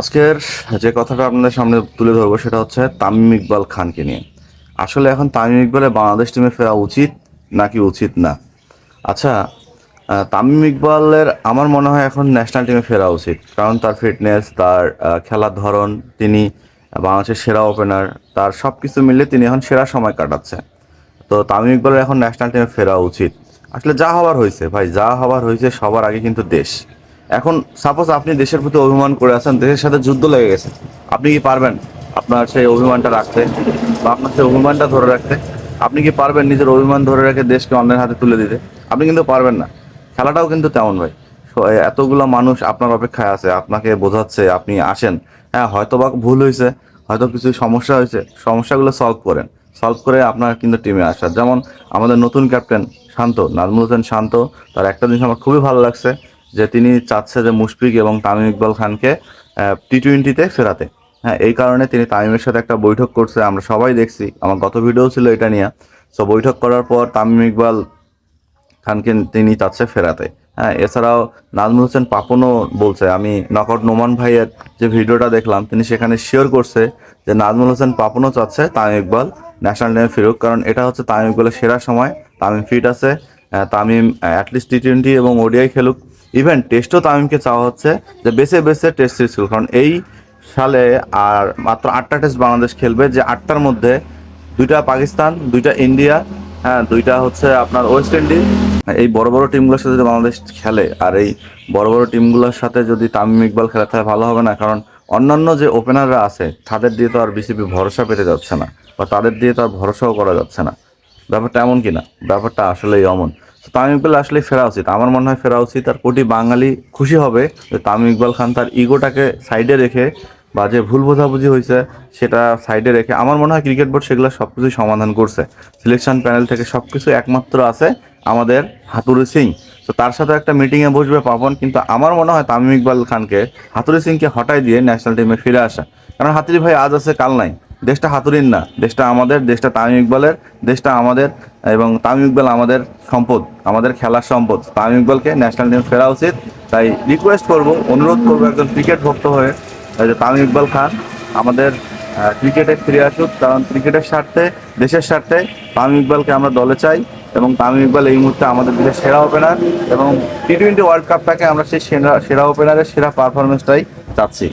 আজকের যে কথাটা আপনাদের সামনে তুলে ধরবো সেটা হচ্ছে তামিম ইকবাল খানকে নিয়ে। আসলে এখন তামিম ইকবালের বাংলাদেশ টিমে ফেরা উচিত নাকি উচিত না? আচ্ছা তামিম ইকবালের আমার মনে হয় এখন ন্যাশনাল টিমে ফেরা উচিত। কারণ তার ফিটনেস তার খেলার ধরন, তিনি বাংলাদেশের সেরা ওপেনার তার সব কিছু মিলে তিনি এখন সেরা সময় কাটাচ্ছে। তো তামিম ইকবালের এখন ন্যাশনাল টিমে ফেরা উচিত। আসলে যা হবার হয়েছে, ভাই, যা হবার হয়েছে সবার আগে কিন্তু দেশ। এখন সাপোজ আপনি দেশের প্রতি অভিমান করে আছেন, দেশের সাথে যুদ্ধ লেগে গেছে, আপনি কি পারবেন আপনার সেই অভিমানটা রাখতে বা আপনার সেই অভিমানটা ধরে রাখতে? আপনি কি পারবেন নিজের অভিমান ধরে রেখে দেশকে অন্যের হাতে তুলে দিতে? আপনি কিন্তু পারবেন না। খেলাটাও কিন্তু তেমন ভাই। এতগুলো মানুষ আপনার অপেক্ষায় আছে, আপনাকে বোঝাচ্ছে, আপনি আসেন। হ্যাঁ হয়তো বা ভুল হয়েছে, হয়তো কিছু সমস্যা হয়েছে, সমস্যাগুলো সলভ করেন। সলভ করে আপনার কিন্তু টিমে আসার যেমন আমাদের নতুন ক্যাপ্টেন শান্ত, নাজমুল হোসেন শান্ত, তার একটা জিনিস আমার খুবই ভালো লাগছে যে তিনি চাচ্ছে যে মুশফিক এবং তামিম ইকবাল খানকে টি টোয়েন্টিতে ফেরাতে। হ্যাঁ এই কারণে তিনি তামিমের সাথে একটা বৈঠক করছে। আমরা সবাই দেখছি। আমার গত ভিডিও ছিল এটা নিয়ে। সো বৈঠক করার পর তামিম ইকবাল খানকে তিনি চাচ্ছে ফেরাতে। হ্যাঁ এছাড়াও নাজমুল হোসেন পাপনও বলছে। আমি নকআউট নোমান ভাইয়ের যে ভিডিওটা দেখলাম, তিনি সেখানে শেয়ার করছে যে নাজমুল হোসেন পাপনও চাচ্ছে তামিম ইকবাল ন্যাশনাল টিমে ফিরুক। কারণ এটা হচ্ছে তামিম ইকবালের সেরা সময়। তামিম ফিট আছে। Tamim at least T twenty এবং ওডিআই খেলুক। ইভেন টেস্টও তামিমকে চাওয়া হচ্ছে যে বেছে বেছে টেস্ট সিরিজ কারণ এই সালে আর মাত্র আটটা টেস্ট বাংলাদেশ খেলবে, যে আটটার মধ্যে দুইটা পাকিস্তান, দুইটা ইন্ডিয়া হ্যাঁ দুইটা হচ্ছে আপনার ওয়েস্ট ইন্ডিজ এই বড় বড় টিমগুলোর সাথে যদি বাংলাদেশ খেলে, আর এই বড় বড় টিমগুলোর সাথে যদি তামিম ইকবাল খেলে, তাহলে ভালো হবে না, কারণ অন্যান্য যে ওপেনাররা আছে, তাদের দিয়ে তো আর বিসিবি ভরসা পেতে যাচ্ছে না, বা তাদের দিয়ে তো আর ভরসাও করা যাচ্ছে না। ব্যাপারটা এমন কি না ব্যাপারটা আসলেই অমন। তামিম ইকবাল আসলে ফেরা উচিত। আমার মনে হয় ফেরা উচিত আর কোটি বাঙালি খুশি হবে যে তামিম ইকবাল খান তার ইগোটাকে সাইডে রেখে বা যে ভুল বোঝাবুঝি হয়েছে সেটা সাইডে রেখে আমার মনে হয় ক্রিকেট বোর্ড সেগুলো সব কিছুই সমাধান করছে। সিলেকশন প্যানেল থেকে সব কিছু একমাত্র আছে আমাদের হাতুরি সিং। তো তার সাথে একটা মিটিংয়ে বসবে পাবন কিন্তু আমার মনে হয় তামিম ইকবাল খানকে হাতুরি সিংকে হটাই দিয়ে ন্যাশনাল টিমে ফিরে আসা। কারণ হাতুরি ভাই আজ আছে, কাল নাই। দেশটা হাতুরির না। দেশটা আমাদের, দেশটা তামিম ইকবালের, দেশটা আমাদের এবং তামিম ইকবাল আমাদের সম্পদ, আমাদের খেলার সম্পদ। তামিম ইকবালকে ন্যাশনাল টিমে ফেরা উচিত, তাই রিকোয়েস্ট করব, অনুরোধ করব একজন ক্রিকেট ভক্ত হয়ে, এই যে তামিম ইকবাল খান, আমাদের ক্রিকেটে ফিরে আসুক, কারণ ক্রিকেটের স্বার্থে, দেশের স্বার্থে তামিম ইকবালকে আমরা দলে চাই এবং তামিম ইকবাল এই মুহূর্তে আমাদের দেশের সেরা ওপেনার এবং টি টোয়েন্টি ওয়ার্ল্ড কাপটাকে আমরা সেই সেরা সেরা ওপেনারের সেরা পারফরমেন্সটাই চাচ্ছি।